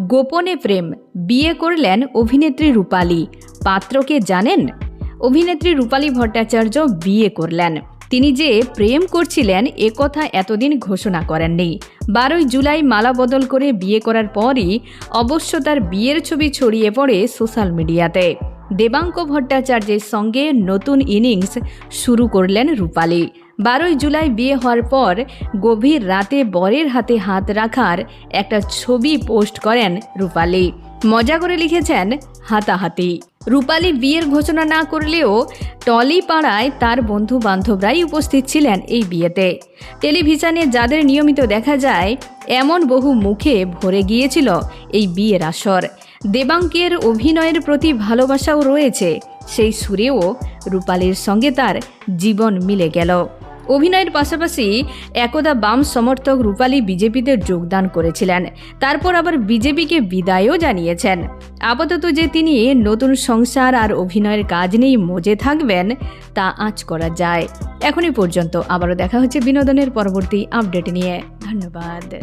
গোপনে প্রেম, বিয়ে করলেন অভিনেত্রী রূপালী। পাত্রকে জানেন? অভিনেত্রী রূপালী ভট্টাচার্য বিয়ে করলেন। তিনি যে প্রেম করছিলেন, এ কথা এতদিন ঘোষণা করেননি। বারোই জুলাই মালা বদল করে বিয়ে করার পরই অবশ্য তার বিয়ের ছবি ছড়িয়ে পড়ে সোশ্যাল মিডিয়াতে। দেবাঙ্ক ভট্টাচার্যের সঙ্গে নতুন ইনিংস শুরু করলেন রূপালী। বারোই জুলাই বিয়ে হওয়ার পর গভীর রাতে বরের হাতে হাত রাখার একটা ছবি পোস্ট করেন রূপালী। মজা করে লিখেছেন, হাতাহাতি। রূপালী বিয়ের ঘোষণা না করলেও টলি পাড়ায় তার বন্ধু বান্ধবরাই উপস্থিত ছিলেন এই বিয়েতে। টেলিভিশনে যাদের নিয়মিত দেখা যায়, এমন বহু মুখে ভরে গিয়েছিল এই বিয়ের আসর। দেবাঙ্কের অভিনয়ের প্রতি ভালোবাসাও রয়েছে। সেই সুরেও রূপালীর সঙ্গে তার জীবন মিলে গেল। অভিনয়ের পাশাপাশি একদা বাম সমর্থক রূপালী বিজেপিতে যোগদান করেছিলেন। তারপর আবার বিজেপিকে বিদায়ও জানিয়েছেন। আপাতত যে তিনি নতুন সংসার আর অভিনয়ের কাজ নিয়েই মজে থাকবেন, তা আঁচ করা যায়। এখনই পর্যন্ত আবারও দেখা হচ্ছে বিনোদনের পরবর্তী আপডেট নিয়ে। ধন্যবাদ।